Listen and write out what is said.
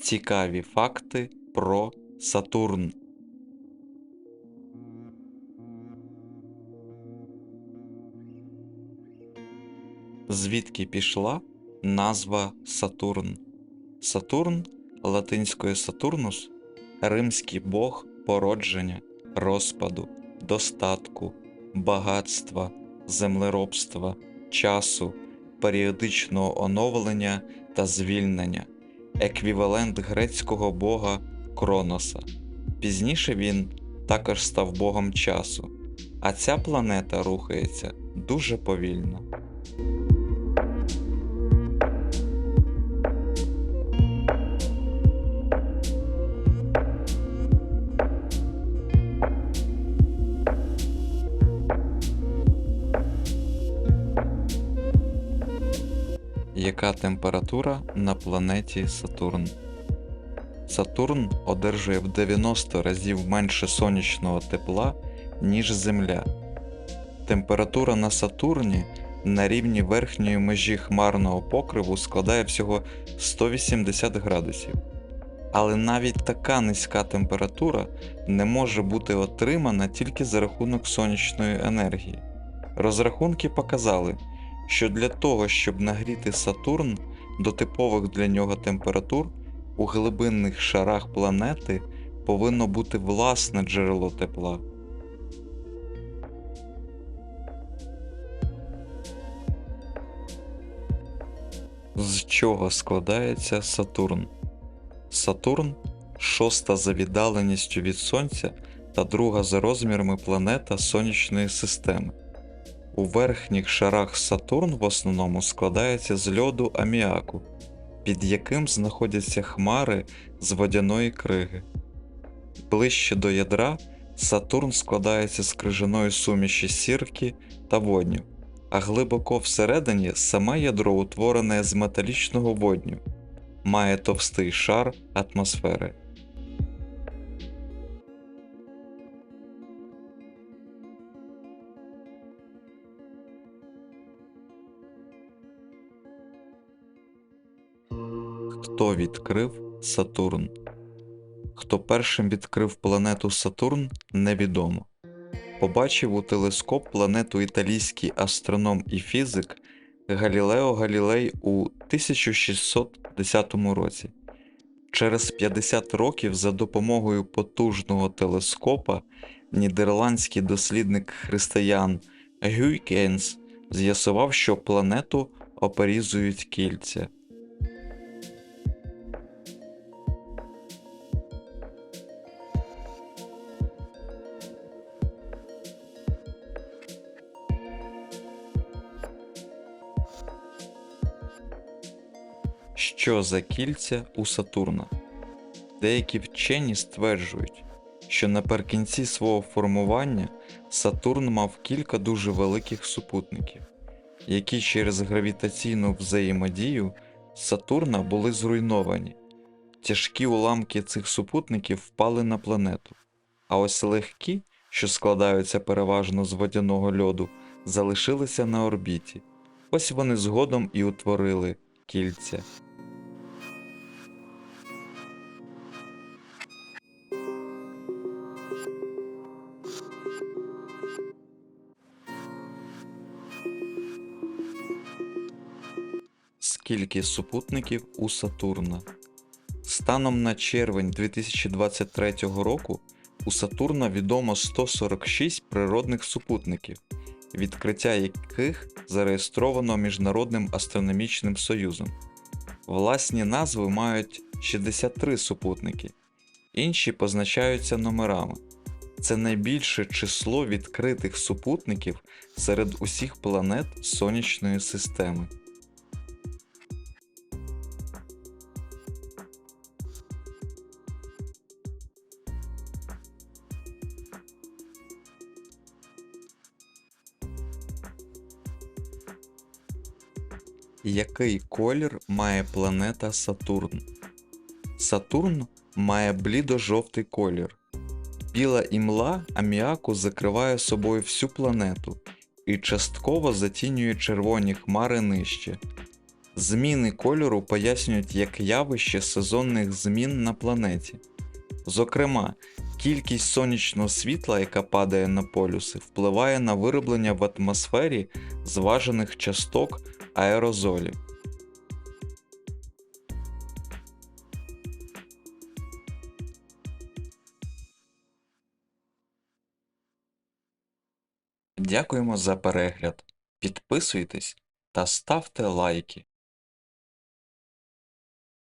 Цікаві факти про Сатурн. Звідки пішла назва Сатурн? Сатурн латинською Сатурнус римський бог породження, розпаду, достатку, багатства, землеробства, часу, періодичного оновлення та звільнення, еквівалент грецького бога Кроноса. Пізніше він також став богом часу, а ця планета рухається дуже повільно. Яка температура на планеті Сатурн? Сатурн одержує в 90 разів менше сонячного тепла, ніж Земля. Температура на Сатурні на рівні верхньої межі хмарного покриву складає всього 180 градусів. Але навіть така низька температура не може бути отримана тільки за рахунок сонячної енергії. Розрахунки показали, що для того, щоб нагріти Сатурн до типових для нього температур, у глибинних шарах планети повинно бути власне джерело тепла. З чого складається Сатурн? Сатурн шоста за віддаленістю від Сонця та друга за розмірами планета Сонячної системи. У верхніх шарах Сатурн в основному складається з льоду аміаку, під яким знаходяться хмари з водяної криги. Ближче до ядра Сатурн складається з крижаної суміші сірки та водню, а глибоко всередині саме ядро утворене з металічного водню, має товстий шар атмосфери. Хто відкрив Сатурн? Хто першим відкрив планету Сатурн, невідомо. Побачив у телескоп планету італійський астроном і фізик Галілео Галілей у 1610 році. Через 50 років за допомогою потужного телескопа нідерландський дослідник християн Гюйкенс з'ясував, що планету оперізують кільця. Що за кільця у Сатурна? Деякі вчені стверджують, що наприкінці свого формування Сатурн мав кілька дуже великих супутників, які через гравітаційну взаємодію Сатурна були зруйновані. Тяжкі уламки цих супутників впали на планету, а ось легкі, що складаються переважно з водяного льоду, залишилися на орбіті. Ось вони згодом і утворили кільця. Скільки супутників у Сатурна? Станом на червень 2023 року у Сатурна відомо 146 природних супутників, відкриття яких зареєстровано Міжнародним астрономічним союзом. Власні назви мають 63 супутники, інші позначаються номерами. Це найбільше число відкритих супутників серед усіх планет Сонячної системи. Який колір має планета Сатурн? Сатурн має блідо-жовтий колір. Біла імла аміаку закриває собою всю планету і частково затінює червоні хмари нижче. Зміни кольору пояснюють як явище сезонних змін на планеті. Зокрема, кількість сонячного світла, яка падає на полюси, впливає на вироблення в атмосфері зважених часток аерозолів. Дякуємо за перегляд. Підписуйтесь та ставте лайки.